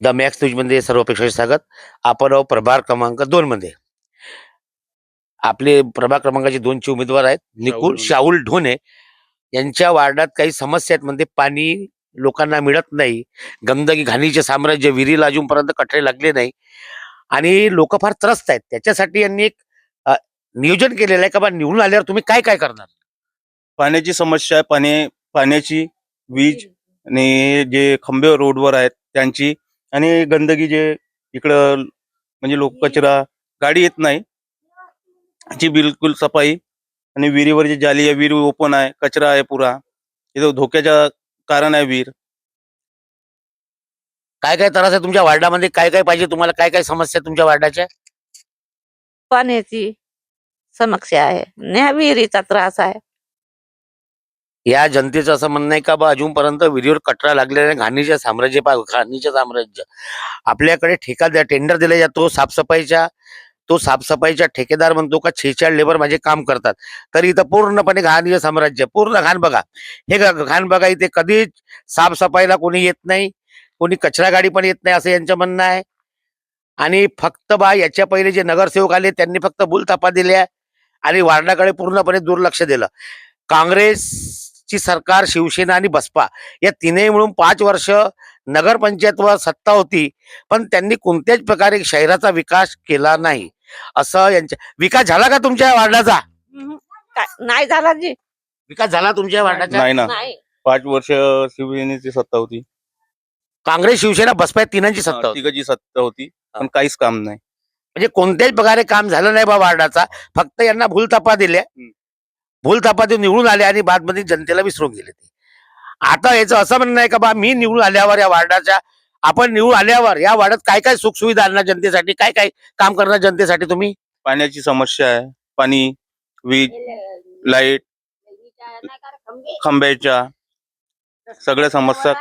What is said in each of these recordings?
The max न्यूजमध्ये सर्व प्रेक्षकांचे स्वागत. आपण आहोत प्रभाग क्रमांक दोन मध्ये. आपले प्रभाग क्रमांकाचे दोनचे उमेदवार आहेत. निकुल. शाहुल ढोणे. यांच्या वार्डात काही समस्या आहेत म्हणजे पाणी लोकांना मिळत नाही. गंदगी घाणीचे साम्राज्य विहिरीला अजूनपर्यंत कठडे लागले नाही. आणि लोक फार त्रस्त आहेत. त्याच्यासाठी यांनी एक नियोजन केलेलं आहे का बा? निवडून आल्यावर तुम्ही काय काय करणार? पाण्याची समस्या आहे. पाणी पाण्याची वीज आणि जे खंबे रोडवर आहेत त्यांची आणि गंदगी जे इकडं म्हणजे लोक कचरा गाडी येत नाही. ची बिलकुल सफाई आणि विहिरीवर जे जाली आहे विहीर ओपन आहे कचरा आहे पुरा. इथं धोक्याच्या कारण आहे विहीर. काय काय त्रास आहे तुमच्या वार्डामध्ये? काय काय पाहिजे तुम्हाला? काय काय समस्या आहे तुमच्या वार्डाच्या? पाण्याची समस्या आहे. न्या विहिरीचा त्रास आहे. या जनतेचं असं म्हणणं आहे का बा अजूनपर्यंत विहिरीवर कचरा लागलेला आहे घाणीचे साम्राज्य पा घाणीचे साम्राज्य. आपल्याकडे ठेका द्या टेंडर दिला जातो साफसफाईच्या तो साफसफाईच्या ठेकेदार म्हणतो का छेचाळ लेबर माझे काम करतात. तरी इथं पूर्णपणे घाणीचे साम्राज्य पूर्ण घाण बघा. हे घाण बघा इथे कधीच साफसफाईला कोणी येत नाही कोणी कचरा गाडी पण येत नाही असं यांचं म्हणणं आहे. आणि फक्त बा याच्या पहिले जे नगरसेवक आले त्यांनी फक्त बुलथापा दिल्या आणि वार्डाकडे पूर्णपणे दुर्लक्ष दिलं. काँग्रेस काँग्रेसची सरकार शिवसेना आणि बसपा या तिन्ही मिळून पाच वर्ष नगरपंचायतवर सत्ता होती. पण त्यांनी कोणत्याच प्रकारे शहराचा विकास केला नाही. असं यांच्या विकास झाला का तुमच्या वार्डाचा? नाही झाला जी. विकास झाला तुमच्या वार्डाचा? नाही ना. नाही. पाच वर्ष शिवसेनेची सत्ता होती. काँग्रेस शिवसेना बसपा या तिघांची सत्ता होती. तिघची सत्ता होती पण काहीच काम नाही. म्हणजे कोणत्याच प्रकारे काम झालं नाही बा वार्डाचा. फक्त यांना भूलथापा दिल्या. हम्म. भूलथापा देऊन निवडून आले आणि बादमध्ये जनतेला विसरून गेले ते. आता याचं असं म्हणणं आहे का बा मी निवडून आल्यावर या वार्डाच्या आपण निवडून आल्यावर या वार्डात काय काय सुखसुविधा आणणार जनतेसाठी? काय काय काम करणार जनतेसाठी तुम्ही? पाण्याची समस्या आहे. पाणी वीज लाइट खंब्याच्या सगळ्या समस्या.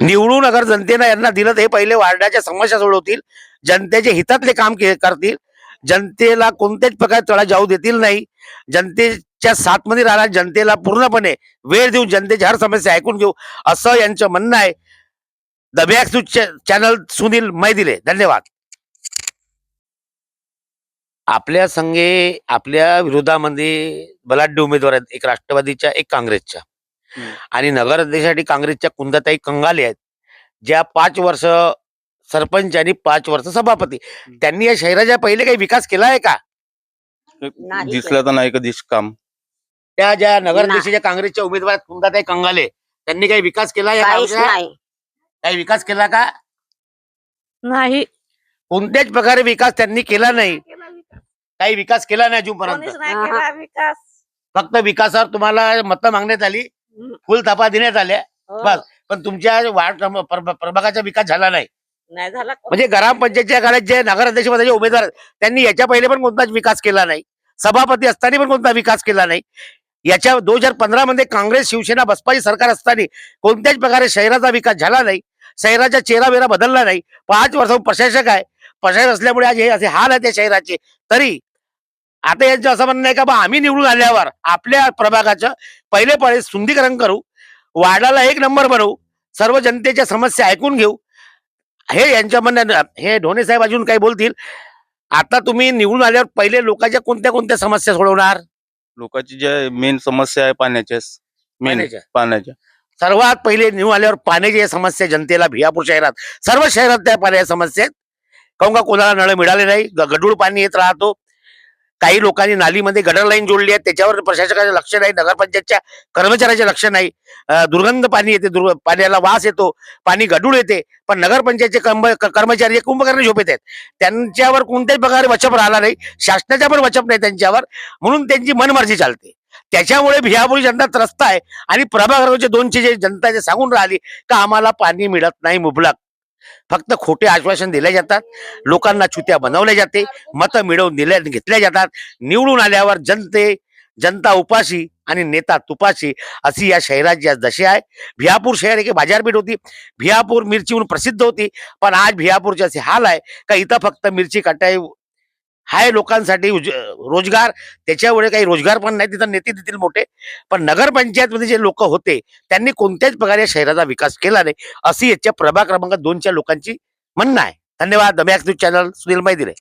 निवडून अगर जनतेनं यांना दिलं तर हे पहिले वार्डाच्या समस्या सोडवतील जनतेच्या हितातले काम करतील. जनतेला कोणत्याच प्रकारे तळा जाऊ देतील नाही. जनतेच्या साथमध्ये राहणार जनतेला पूर्णपणे वेळ देऊन जनतेची हर समस्या ऐकून घेऊ असं यांचं म्हणणं आहे. द बॅक चॅनल सुनील मैदिले. धन्यवाद. आपल्या संघे आपल्या विरोधामध्ये बलाढ्य उमेदवार आहेत एक राष्ट्रवादीच्या एक काँग्रेसच्या. आणि नगर अध्यक्षासाठी काँग्रेसच्या कुंदाताई कंगाले आहेत ज्या पाच वर्ष सरपंच आणि पाच वर्ष सभापती. त्यांनी या शहराच्या पहिले काही विकास केला आहे का? नाही दिसलं तर नाही कधीच काम. त्या ज्या नगर अध्यक्षाच्या काँग्रेसच्या उमेदवार कुंदाताई कंगाले त्यांनी काही विकास केला या काहीच गावचा? नाही. काही विकास केला का? नाही. कोणत्याच प्रकारे विकास त्यांनी केला नाही. काही विकास केला नाही अजूनपर्यंत. कोणीच नाही केला विकास. फक्त विकासावर तुम्हाला मतं मागण्यात आली. फुल थापा देण्यात आल्या हो. बस. पण तुमच्या वार्ड क्रम- प्रभ- प्रभागाचा विकास झाला नाही. नाही झाला. म्हणजे ग्रामपंचायतच्या काळात जे नगराध्यक्ष पदाचे उमेदवार आहेत, त्यांनी याच्या पहिले पण कोणताच विकास केला नाही. सभापती असताना पण कोणता विकास केला नाही. याच्या दोन हजार पंधरा मध्ये काँग्रेस शिवसेना बसपाची सरकार असताना कोणत्याच प्रकारे शहराचा विकास झाला नाही. शहराचा चेहरा वेरा बदलला नाही. पाच वर्ष प्रशासक आहे. प्रशासक असल्यामुळे आज हे असे हाल आहेत त्या शहराचे. तरी आता यांचं असं म्हणणं आहे का बा आम्ही निवडून आल्यावर आपल्या प्रभागाचं पहिले पहिले सुंदीकरण करू. वार्डाला एक नंबर बनवू. सर्व जनतेच्या समस्या ऐकून घेऊ. हे यांच्या म्हणणं हे ढोणे साहेब अजून काही बोलतील? आता तुम्ही निवडून आल्यावर पहिले लोकांच्या कोणत्या कोणत्या समस्या सोडवणार? लोकांची जे मेन समस्या आहे पाण्याच्या मेन पाण्याच्या. पाण्याच्या. सर्वात पहिले निवडून आल्यावर पाण्याची या समस्या जनतेला भियापूर शहरात सर्व शहरात त्या पाण्याच्या समस्या आहेत. काहून का कोणाला नळ मिळाले नाही? ग- गढूळ पाणी येत राहतो. काही लोकांनी नालीमध्ये गडर लाईन जोडली आहे. त्याच्यावर प्रशासकाचं लक्ष नाही नगरपंचायतच्या कर्मचाऱ्याचे लक्ष नाही. दुर्गंध पाणी येते दुर्ग पाण्याला वास येतो पाणी गढूळ येते. पण नगरपंचायतचे कर्म कर्मचारी हे कुंभकर्ण झोपेत आहेत. त्यांच्यावर कोणत्याही प्रकारे वचप राहिला नाही. शासनाच्या पण वचप नाही त्यांच्यावर. म्हणून त्यांची मनमर्जी चालते. त्याच्यामुळे भियापुरी जनता त्रस्त आहे. आणि प्रभागाचे दोनशे जे जनता जे सांगून राहिली का आम्हाला पाणी मिळत नाही मुबलक. फक्त खोटे आश्वासन दिले जातात लोकांना चुत्या बनवल्या जाते मतं मिळवून दिल्या घेतल्या जातात निवडून आल्यावर जनते जनता उपाशी आणि नेता तुपाशी अशी या शहराची आज दशा आहे. भियापूर शहर एक बाजारपेठ होती. भियापूर मिरची प्रसिद्ध होती. पण आज भियापूरचे असे हाल आहे का इथं फक्त मिरची कटाई हाय लोकांसाठी रोजगार. त्याच्यामुळे काही रोजगार पण नाही तिथं नेते देतील मोठे. पण नगरपंचायतमध्ये जे लोक होते त्यांनी कोणत्याच प्रकारे शहराचा विकास केला नाही अशी याच्या प्रभाग क्रमांक दोनच्या लोकांची म्हणणं आहे. धन्यवाद. The news channel Sunil मैदिरे.